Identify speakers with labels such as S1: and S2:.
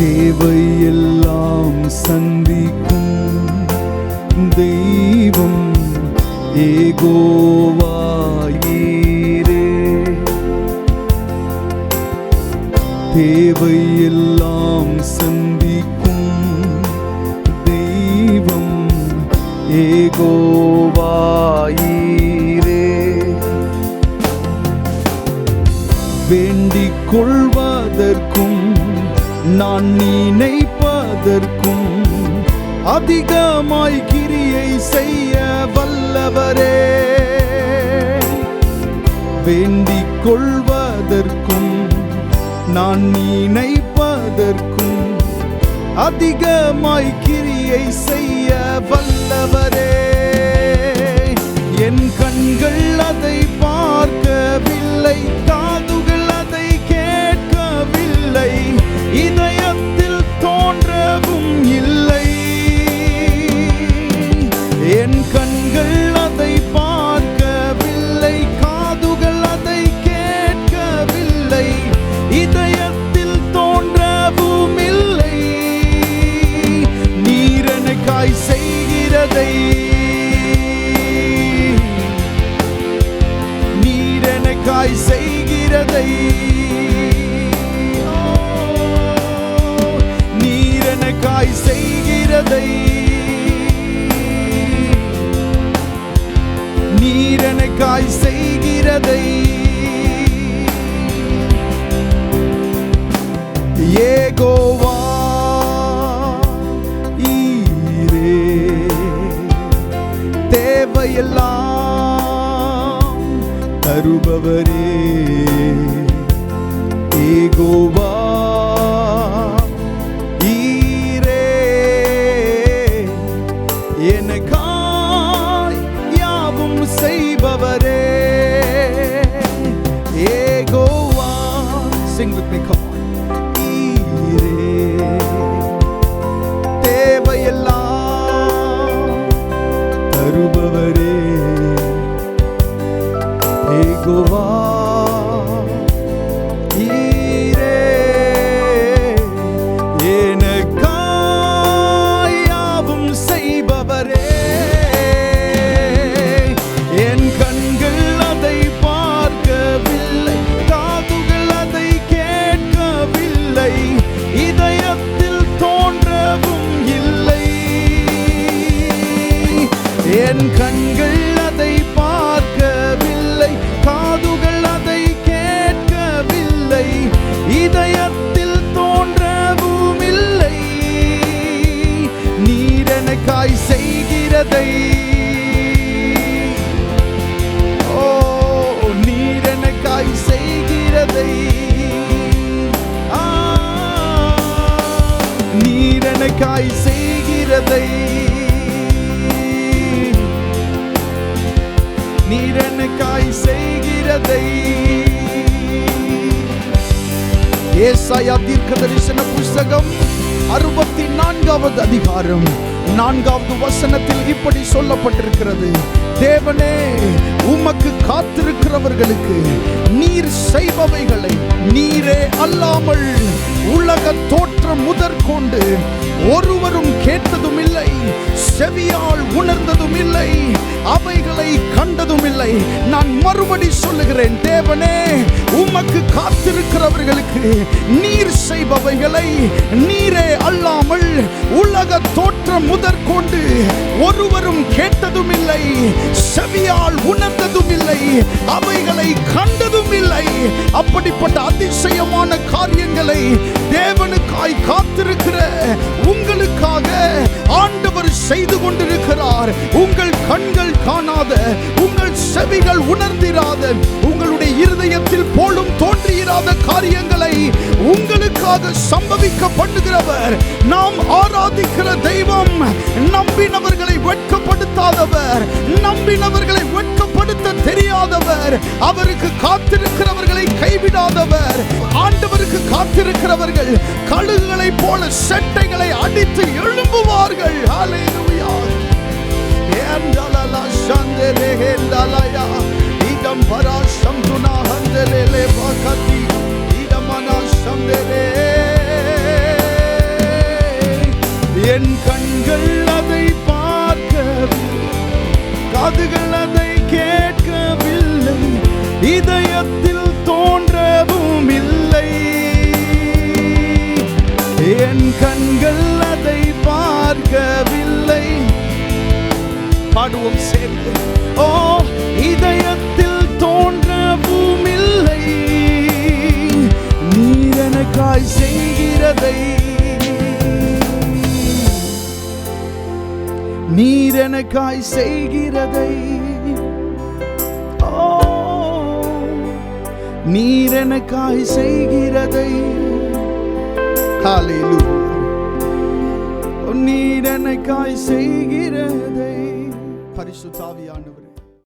S1: தேவையெல்லாம் சந்திக்கும் தெய்வம் ஏகோவாயீரே. தேவையெல்லாம் சந்திக்கும் தெய்வம் ஏகோவாயீரே. வேண்டிக் கொள்வதற்கும் நான் நினைப்பதற்கும் அதிகமாய் கிரியை செய்ய வல்லவரே. வேண்டிக் கொள்வதற்கும் நான் நினைப்பதற்கும் அதிகமாய் கிரியை செய்ய வல்லவரே. என் கண்கள் அதை பார்க்கவில்லை. நீர் எனக்காய் தருபவரே. ஏகோவா ஈரே எனக்காய் என் கண்கள் அதை பார்க்கவில்லை காதுகள் அதை கேட்கவில்லை இதயத்தில் தோன்றவும் இல்லை. நீரனக்காய் செய்கிறதை. ஓ நீர் செய்கிறதை. ஆ, செய்கிறதை. இல்லை ஏசாயா தீர்க்க தரிசன புஸ்தகம் அறுபத்தி நான்காவது அதிகாரம். நான்காவது வசனத்தில் இப்படி சொல்லப்பட்டிருக்கிறது. தேவனே உமக்கு காத்திருக்கிறவர்களுக்கு நீர் செய்பவைகளை நீரே அல்லாமல் உலக தோற்றம் முதற்கொண்டு ஒருவரும் கேட்டதும் செவியால் உணர்ந்ததும் இல்லை அவைகளை கண்டதும் இல்லை நான் மறுபடி சொல்லுகிறேன் தேவனே உமக்கு காத்திருக்கிறவர்களுக்கு நீர் செய்பவைகளை நீரே அல்லாமல் உலக தோற்றம் முதற்கொண்டு ஒருவரும் கேட்டதும் இல்லை செவியால் உணர்ந்ததும் இல்லை அவைகளை கண்டதும் இல்லை அப்படிப்பட்ட அதிசயமான காரியங்களை தேவனுக்காய் காத்திருக்கிற உங்களுக்காக ஆண்டு அவர் செய்து கொண்டிருக்கிறார். உங்கள் கண்கள் காணாத உங்கள் செவிகள் உணர்ந்திராத உங்களுடைய இருதயத்தில் போலும் தோன்றியிராத காரியங்களை உங்களுக்காக சம்பவிக்க பண்ணுகிறவர் நாம் ஆராதிக்கிற தெய்வம் நம்பினவர்களை வெட்கப்படுத்தாதவர். நம்பினவர்களை வெட்கப்படுத்த தெரியாதவர். அவருக்கு காத்திருக்கிறவர்களை கைவிடாதவர். ஆண்டவருக்கு காத்திருக்கிறவர்கள் கழுகுகளைப் போல செட்டைகளை அடித்து எழும்புவார்கள். ஹalleluya ஏந்தலலா சந்தலே ஹேந்தலயா இதம் பராசம் துனா ஹந்தலே பகதி இதமனா சந்தலே என் கண்கள் அதை பார்க்கவில்லை. காதுகள் அதை கேட்கவில்லை. இதயத்தில் பாடுவோம் சேர்ந்து. ஓ இதயத்தில் தோன்றவும் இல்லை நீரனக்காய் செய்கிறதை. நீரனக்காய் செய்கிறதை. ஓ நீர் செய்கிறதை. காலையிலும் நீரனக்காய் செய்கிறதை. எனக்காய் பரிசுத்தாவியானவர்